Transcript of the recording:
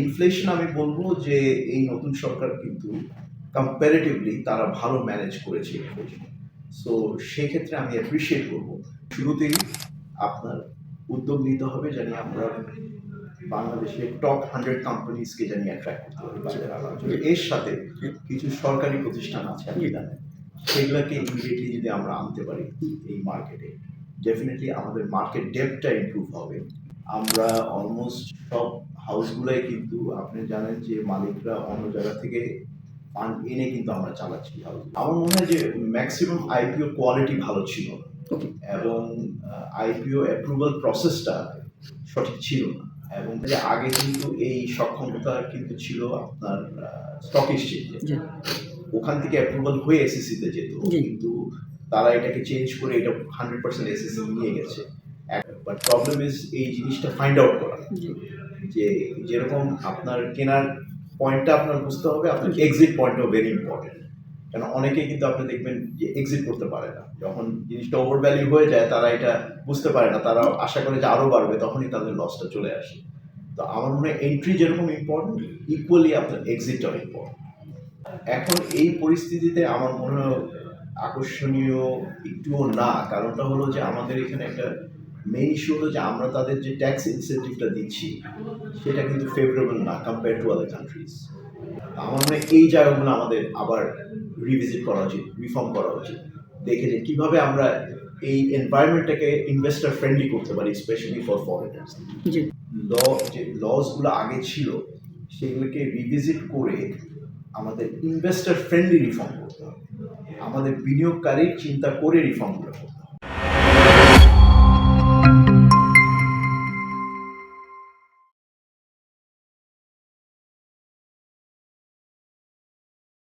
Inflation আমি বলব যে এই নতুন সরকার কিন্তু কম্পারেটিভলি তারা ভালো ম্যানেজ করেছে সো সেক্ষেত্রে আমি অ্যাপ্রিসিয়েট করব। শুরুতেই আপনার উদ্যোগ নিতে হবে জানি আমরা বাংলাদেশের টপ হান্ড্রেড কোম্পানিজকে জানি অ্যাট্রাক্ট করতে আনার জন্য। এর সাথে কিছু সরকারি প্রতিষ্ঠান আছে আপনি জানেন সেগুলোকে ইমিডিয়েটলি যদি আমরা আনতে পারি এই মার্কেটে ডেফিনেটলি আমাদের মার্কেট ডেপটা ইমপ্রুভ হবে। আমরা অলমোস্ট সব হাউসগুলাই কিন্তু আপনি জানেন যে মালিকরা অন্য জায়গা থেকে ফান্ড এনে কিন্তু আমরা চালাচ্ছি হাউস আমার মনে হয় যে ম্যাক্সিমাম আইপিও কোয়ালিটি ভালো ছিল না। এবং আইপিও অ্যাপ্রুভাল প্রসেসটা সঠিক ছিল না। এবং যে আগে কিন্তু এই সক্ষমতা কিন্তু ছিল আপনার স্টক এক্সচেঞ্জে ওখান থেকে অ্যাপ্রুভাল হয়ে এসএসসি তে যেত। কিন্তু তারা এটাকে চেঞ্জ করে এটা হান্ড্রেড পার্সেন্ট এসএসসি নিয়ে গেছে। বাট প্রবলেম ইজ এই জিনিসটা ফাইন্ড আউট করা। যে যেরকম আপনার কেনার পয়েন্টটা আপনার বুঝতে হবে আপনার এক্সিট পয়েন্টও ভেরি ইম্পর্টেন্ট কেন অনেকেই কিন্তু আপনি দেখবেন যে এক্সিট করতে পারে না। যখন জিনিসটা ওভার ভ্যালু হয়ে যায় তারা এটা বুঝতে পারে না। তারা আশা করে যে আরও বাড়বে তখনই তাদের লসটা চলে আসে। তো আমার মনে হয় এন্ট্রি যেরকম ইম্পর্টেন্ট ইকুয়ালি আপনার এক্সিটটাও ইম্পর্টেন্ট এখন এই পরিস্থিতিতে আমার মনে হয় আকর্ষণীয় একটুও না। কারণটা হলো যে আমাদের এখানে একটা মেইন ইস্যু হলো যে আমরা তাদের যে ট্যাক্স ইনসেন্টিভটা দিচ্ছি সেটা কিন্তু ফেভারেবল না কম্পেয়ার টু আদার কান্ট্রিজ আমার মনে হয় এই জায়গাগুলো আমাদের আবার রিভিজিট করা উচিত রিফর্ম করা উচিত। দেখে যে কীভাবে আমরা এই এনভায়রনমেন্টটাকে ইনভেস্টার ফ্রেন্ডলি করতে পারি স্পেশালি ফর ফরেনার্স ল যে লসগুলো আগে ছিল সেগুলোকে রিভিজিট করে আমাদের ইনভেস্টার ফ্রেন্ডলি রিফর্ম করতে হবে। আমাদের বিনিয়োগকারীর চিন্তা করে রিফর্মগুলো করতে হবে।